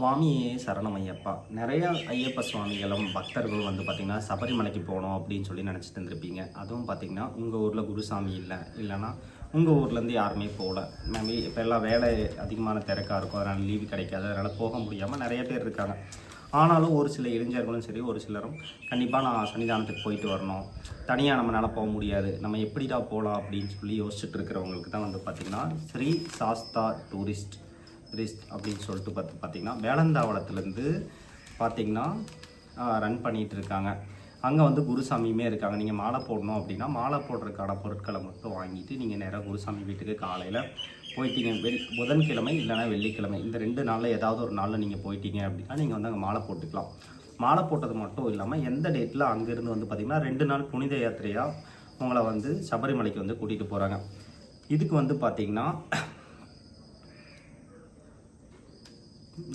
சுவாமி சரணம் ஐயப்பா நிறையா ஐயப்ப சுவாமிகளும் பக்தர்களும் வந்து பார்த்திங்கன்னா சபரிமலைக்கு போகணும் அப்படின்னு சொல்லி நினச்சிட்டு இருந்திருப்பீங்க. அதுவும் பார்த்திங்கன்னா உங்கள் ஊரில் குருசாமி இல்லை. இல்லைன்னா உங்கள் ஊர்லேருந்து யாருமே போகல மேபி இப்போ எல்லாம் வேலை அதிகமான திறக்காக இருக்கும். அதனால் லீவு கிடைக்காது. அதனால் போக முடியாமல் நிறைய பேர் இருக்காங்க. ஆனாலும் ஒரு சில இளைஞர்களும் சரி ஒரு சிலரும் கண்டிப்பாக நான் சன்னிதானத்துக்கு போயிட்டு வரணும். தனியாக நம்மளால் போக முடியாது. நம்ம எப்படிடா போகலாம் அப்படின்னு சொல்லி யோசிச்சுட்டு இருக்கிறவங்களுக்கு தான் வந்து பார்த்திங்கன்னா ஸ்ரீ சாஸ்தா டூரிஸ்ட் டூரிஸ்ட் அப்படின்னு சொல்லிட்டு பார்த்து பார்த்திங்கன்னா வேளந்தாவளத்துலேருந்து பார்த்திங்கன்னா ரன் பண்ணிகிட்டு இருக்காங்க. அங்கே வந்து குருசாமியுமே இருக்காங்க. நீங்கள் மாலை போடணும் அப்படின்னா மாலை போடுறதுக்கான பொருட்களை மட்டும் வாங்கிட்டு நீங்கள் நேராக குருசாமி வீட்டுக்கு காலையில் போயிட்டீங்க. வெள் புதன்கிழமை இல்லைன்னா வெள்ளிக்கிழமை. இந்த ரெண்டு நாளில் ஏதாவது ஒரு நாளில் நீங்கள் போயிட்டீங்க அப்படின்னா நீங்கள் வந்து அங்கே மாலை போட்டுக்கலாம். மாலை போட்டது மட்டும் இல்லாமல் எந்த டேட்டில் அங்கேருந்து வந்து பார்த்திங்கன்னா ரெண்டு நாள் புனித யாத்திரையாக உங்களை வந்து சபரிமலைக்கு வந்து கூட்டிகிட்டு போகிறாங்க இதுக்கு வந்து பார்த்திங்கன்னா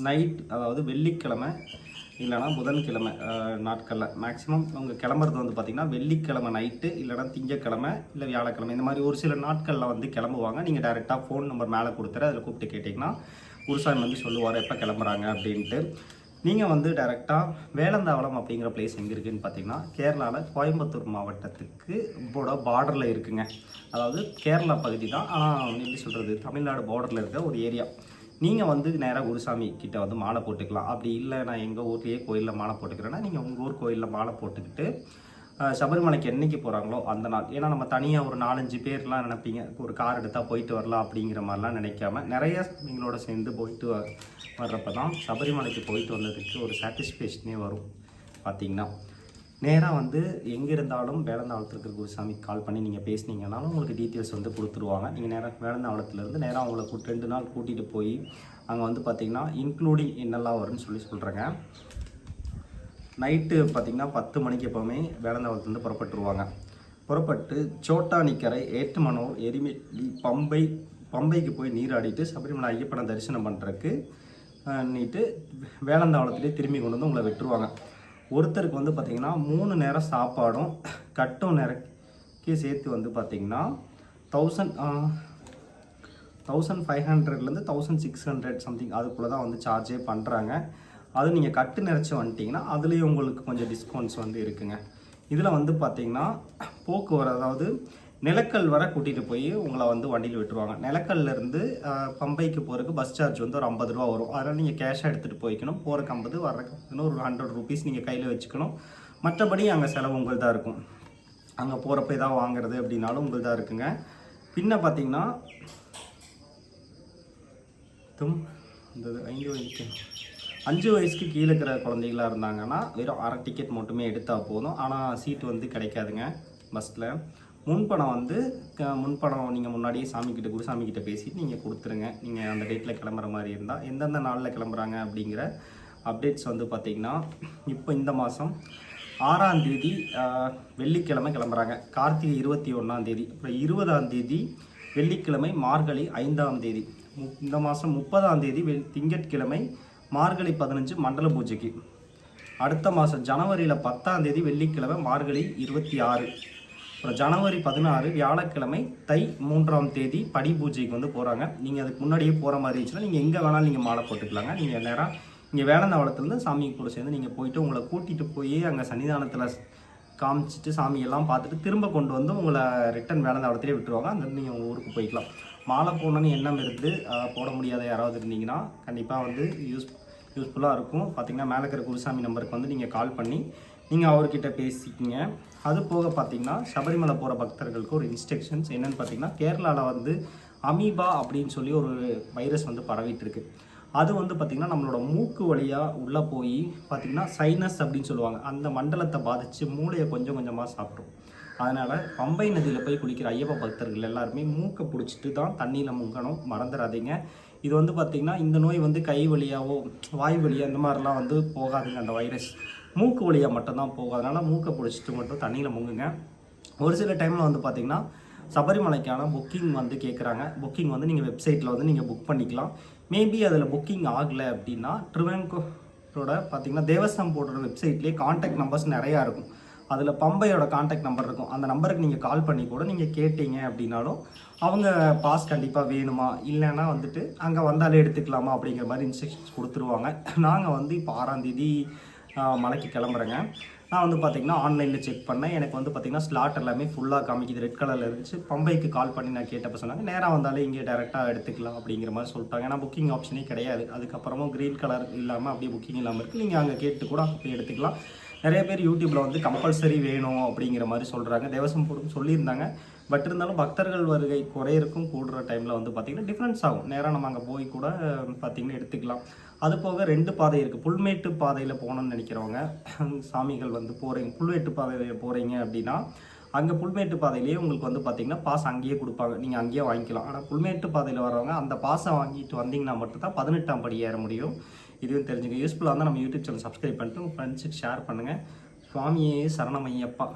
நைட் அதாவது வெள்ளிக்கிழமை இல்லைனா புதன்கிழமை நாட்களில். மேக்ஸிமம் அவங்க கிளம்புறது வந்து பார்த்திங்கன்னா வெள்ளிக்கிழமை நைட்டு இல்லைனா திங்கக்கிழமை இல்லை வியாழக்கிழமை. இந்த மாதிரி ஒரு சில நாட்களில் வந்து கிளம்புவாங்க. நீங்கள் டேரெக்டாக ஃபோன் நம்பர் மேலே கொடுத்துரு அதில் கூப்பிட்டு கேட்டிங்கன்னா குருசாமி வந்து சொல்லுவார் எப்போ கிளம்புறாங்க அப்படின்ட்டு. நீங்கள் வந்து டேரெக்டாக வேலந்தாவளம் அப்படிங்கிற பிளேஸ் எங்கே இருக்குதுன்னு பார்த்தீங்கன்னா கேரளாவில் கோயம்புத்தூர் மாவட்டத்துக்கு போட பார்டரில் இருக்குங்க. அதாவது கேரளா பகுதி தான். ஆனால் எப்படி சொல்கிறது தமிழ்நாடு பார்டரில் இருக்க ஒரு ஏரியா நீங்கள் வந்து நேராக குருசாமி கிட்டே வந்து மாலை போட்டுக்கலாம். அப்படி இல்லை நான் எங்கள் ஊர்லேயே கோயிலில் மாலை போட்டுக்கிறேன்னா நீங்கள் உங்கள் ஊர் கோயிலில் மாலை போட்டுக்கிட்டு சபரிமலைக்கு என்னைக்கு போகிறாங்களோ அந்த நாள். ஏன்னா நம்ம தனியாக ஒரு நாலஞ்சு பேர்லாம் நினைப்பீங்க. ஒரு கார் எடுத்தால் போயிட்டு வரலாம் அப்படிங்கிற மாதிரிலாம் நினைக்காம நிறைய எங்களோட சேர்ந்து போயிட்டு வ- வர்றப்ப தான் சபரிமலைக்கு போயிட்டு வந்ததுக்கு ஒரு சாட்டிஸ்ஃபேஷனே வரும் பார்த்தீங்கன்னா நேராக வந்து எங்கே இருந்தாலும் வேலந்தாவளத்தில் இருக்கிற குருசாமிக்கு கால் பண்ணி நீங்கள் பேசுனீங்கன்னாலும் உங்களுக்கு டீட்டெயில்ஸ் வந்து கொடுத்துருவாங்க. நீங்கள் நேராக வேலந்தாவளத்துலேருந்து நேராக உங்களை கூட்டு ரெண்டு நாள் கூட்டிகிட்டு போய் அங்கே வந்து பார்த்தீங்கன்னா இன்க்ளூடிங் என்னெல்லாம் வரும்னு சொல்லி சொல்கிறேங்க நைட்டு பார்த்தீங்கன்னா பத்து மணிக்கு எப்போவுமே வேலந்தாவளத்துலேருந்து புறப்பட்டுருவாங்க. புறப்பட்டு சோட்டானிக்கரை ஏட்டுமனூர் எரிமெல்லி பம்பை பம்பைக்கு போய் நீராடிட்டு சபரிமலை ஐயப்பனை தரிசனம் பண்ணுறதுக்கு நீட்டு வேளந்தாவளத்துலேயே திரும்பி கொண்டு வந்து உங்களை விட்டுருவாங்க. ஒருத்தருக்கு வந்து பார்த்திங்கன்னா மூணு நேரம் சாப்பாடும் கட்டும் நேரக்கே சேர்த்து வந்து பார்த்திங்கன்னா தௌசண்ட் தௌசண்ட் ஃபைவ் ஹண்ட்ரட்லேருந்து தௌசண்ட் சிக்ஸ் ஹண்ட்ரட் சம்திங் அதுக்குள்ளே தான் வந்து சார்ஜே பண்ணுறாங்க அது நீங்கள் கட்டு நிறச்சி வந்துட்டிங்கன்னா அதுலேயும் உங்களுக்கு கொஞ்சம் டிஸ்கவுண்ட்ஸ் வந்து இருக்குங்க. இதில் வந்து பார்த்திங்கன்னா போக்குவரத்து அதாவது நிலக்கல் வர கூட்டிகிட்டு போய் உங்களை வந்து வண்டியில் விட்டுருவாங்க. நிலக்கல்லேருந்து பம்பைக்கு போகிறதுக்கு பஸ் சார்ஜ் வந்து ஒரு ஐம்பது ரூபா வரும். அதனால் நீங்கள் கேஷாக எடுத்துகிட்டு போய்க்கணும். போகிறக்கு ஐம்பது வர்றதுக்கு ஒரு ஹண்ட்ரட் ருபீஸ் நீங்கள் கையில் வச்சுக்கணும். மற்றபடி அங்கே செலவு உங்கள் தான் இருக்கும். அங்கே போகிறப்ப ஏதாவது வாங்குறது அப்படின்னாலும் உங்கள் தான் இருக்குங்க. பின்ன பார்த்தீங்கன்னா தும் இந்த இது ஐந்து வயசுக்கு அஞ்சு வயசுக்கு கீழே இருக்கிற குழந்தைகளாக இருந்தாங்கன்னா வெறும் அரை டிக்கெட் மட்டுமே எடுத்தால் போதும். ஆனால் சீட்டு வந்து கிடைக்காதுங்க பஸ்ஸில் முன்பணம் வந்து க- முன்பணம் நீங்கள் முன்னாடியே சாமிக்கிட்ட குருசாமிக்கிட்ட பேசிட்டு நீங்கள் கொடுத்துருங்க. நீங்கள் அந்த டேட்டில் கிளம்புற மாதிரி இருந்தால் எந்தெந்த நாளில் கிளம்புறாங்க அப்படிங்கிற அப்டேட்ஸ் வந்து பார்த்திங்கன்னா இப்போ இந்த மாதம் ஆறாம் தேதி வெள்ளிக்கிழமை கிளம்புறாங்க. கார்த்திகை இருபத்தி ஒன்றாம் தேதி. அப்புறம் இருபதாம் தேதி வெள்ளிக்கிழமை மார்கழி ஐந்தாம் தேதி. மு- இந்த மாதம் முப்பதாம் தேதி வெள் திங்கட்கிழமை மார்கழி பதினஞ்சு மண்டல பூஜைக்கு. அடுத்த மாதம் ஜனவரியில் பத்தாம் தேதி வெள்ளிக்கிழமை மார்கழி இருபத்தி ஆறு. அப்புறம் ஜனவரி பதினாறு வியாழக்கிழமை தை மூன்றாம் தேதி படி பூஜைக்கு வந்து போகிறாங்க நீங்கள் அதுக்கு முன்னாடியே போகிற மாதிரி இருந்துச்சுன்னா நீங்கள் எங்கே வேணாலும் நீங்கள் மாலை போட்டுக்கலாங்க. நீங்கள் நேராக இங்கே வேலந்தாவளத்துலேருந்து சாமி கூட சேர்ந்து நீங்கள் போயிட்டு உங்களை கூட்டிகிட்டு போய் அங்கே சன்னிதானத்தில் காமிச்சிட்டு சாமியெல்லாம் பார்த்துட்டு திரும்ப கொண்டு வந்து உங்களை ரிட்டன் வேலந்தாவளத்திலே விட்டுருவாங்க. அந்த நீங்கள் உங்கள் ஊருக்கு போய்க்கலாம். மாலை போடணும்னு எண்ணம் இருந்து போட முடியாத யாராவது இருந்தீங்கன்னா கண்டிப்பாக வந்து யூஸ் யூஸ்ஃபுல்லாக இருக்கும். பார்த்தீங்கன்னா மேலே இருக்கிற குருசாமி நம்பருக்கு வந்து நீங்கள் கால் பண்ணி நீங்கள் அவர்கிட்ட பேசிக்கிங்க. அது போக பார்த்தீங்கன்னா சபரிமலை போகிற பக்தர்களுக்கு ஒரு இன்ஸ்ட்ரக்ஷன்ஸ் என்னென்னு பார்த்தீங்கன்னா கேரளாவில் வந்து அமீபா அப்படின்னு சொல்லி ஒரு வைரஸ் வந்து பரவிட்டு இருக்கு அது வந்து பார்த்திங்கன்னா நம்மளோட மூக்கு வழியாக உள்ளே போய் பார்த்திங்கன்னா சைனஸ் அப்படின்னு சொல்லுவாங்க. அந்த மண்டலத்தை பாதித்து மூளையை கொஞ்சம் கொஞ்சமாக சாப்பிடும். அதனால் பம்பை நதியில் போய் குளிக்கிற ஐயப்ப பக்தர்கள் எல்லாருமே மூக்கை பிடிச்சிட்டு தான் தண்ணியில் முங்கணும். மறந்துடாதீங்க இது வந்து பார்த்திங்கன்னா இந்த நோய் வந்து கை வழியாவோ வாய் வழியாக இந்த மாதிரிலாம் வந்து போகாதுங்க அந்த வைரஸ் மூக்கு வழியாக மட்டும்தான் போகும். அதனால் மூக்கை பிடிச்சிட்டு மட்டும் தண்ணியில் முங்குங்க. ஒரு சில டைமில் வந்து பார்த்திங்கன்னா சபரிமலைக்கான புக்கிங் வந்து கேட்குறாங்க புக்கிங் வந்து நீங்கள் வெப்சைட்டில் வந்து நீங்கள் புக் பண்ணிக்கலாம். மேபி அதில் புக்கிங் ஆகலை அப்படின்னா ட்ரிவெங்கோட பார்த்தீங்கன்னா தேவஸ்தாம் போடுற வெப்சைட்லேயே காண்டாக்ட் நம்பர்ஸ் நிறையா இருக்கும். அதில் பம்பையோட காண்டாக்ட் நம்பர் இருக்கும். அந்த நம்பருக்கு நீங்கள் கால் பண்ணி கூட நீங்கள் கேட்டீங்க அப்படின்னாலும் அவங்க பாஸ் கண்டிப்பாக வேணுமா? இல்லைன்னா வந்துட்டு அங்கே வந்தாலே எடுத்துக்கலாமா அப்படிங்கிற மாதிரி இன்ஸ்ட்ரக்ஷன்ஸ் கொடுத்துருவாங்க. நாங்கள் வந்து இப்போ ஆறாம் தேதி மலைக்கு கிளம்புறேங்க. நான் வந்து பார்த்திங்கன்னா ஆன்லைனில் செக் பண்ணேன். எனக்கு வந்து பார்த்திங்கன்னா ஸ்லாட் எல்லாமே ஃபுல்லாக காமிக்குது. ரெட் கலரில் இருந்துச்சு. பம்பைக்கு கால் பண்ணி நான் கேட்டப்ப சொன்னாங்க நேராக வந்தாலே இங்கே டேரெக்டாக எடுத்துக்கலாம் அப்படிங்கிற மாதிரி சொல்லிட்டாங்க. ஏன்னா புக்கிங் ஆப்ஷனே கிடையாது. அதுக்கப்புறமும் க்ரீன் கலர் இல்லாமல் அப்படியே புக்கிங் இல்லாமல் இருக்குது நீங்கள் அங்கே கேட்டு கூட அப்படியே போய் எடுத்துக்கலாம். நிறைய பேர் யூடியூப்பில் வந்து கம்பல்சரி வேணும் அப்படிங்கிற மாதிரி சொல்கிறாங்க தேவசம் போடும் சொல்லியிருந்தாங்க. பட் இருந்தாலும் பக்தர்கள் வருகை குறையிருக்கும். கூடுற டைமில் வந்து பார்த்திங்கன்னா டிஃப்ரென்ஸ் ஆகும். நேராக நம்ம அங்கே போய் கூட பார்த்திங்கன்னா எடுத்துக்கலாம். அது போக ரெண்டு பாதை இருக்குது புல்மேட்டு பாதையில் போகணும்னு நினைக்கிறவங்க சாமிகள் வந்து போகிறீங்க புல்மேட்டு பாதையில் போகிறீங்க அப்படின்னா அங்கே புல்மேட்டு பாதையிலேயே உங்களுக்கு வந்து பார்த்தீங்கன்னா பாஸ் அங்கேயே கொடுப்பாங்க. நீங்கள் அங்கேயே வாங்கிக்கலாம். ஆனால் புல்மேட்டு பாதையில் வரவங்க அந்த பாஸை வாங்கிட்டு வந்தீங்கன்னா மட்டும்தான் பதினெட்டாம் படி ஏற முடியும். இதுவும் தெரிஞ்சுக்க. யூஸ்ஃபுல்லாக இருந்தால் நம்ம யூடியூப் சேனல் சப்ஸ்கிரைப் பண்ணிட்டு உங்கள் ஃப்ரெண்ட்ஸுக்கு ஷேர் பண்ணுங்கள் சுவாமியே சரணமையப்பா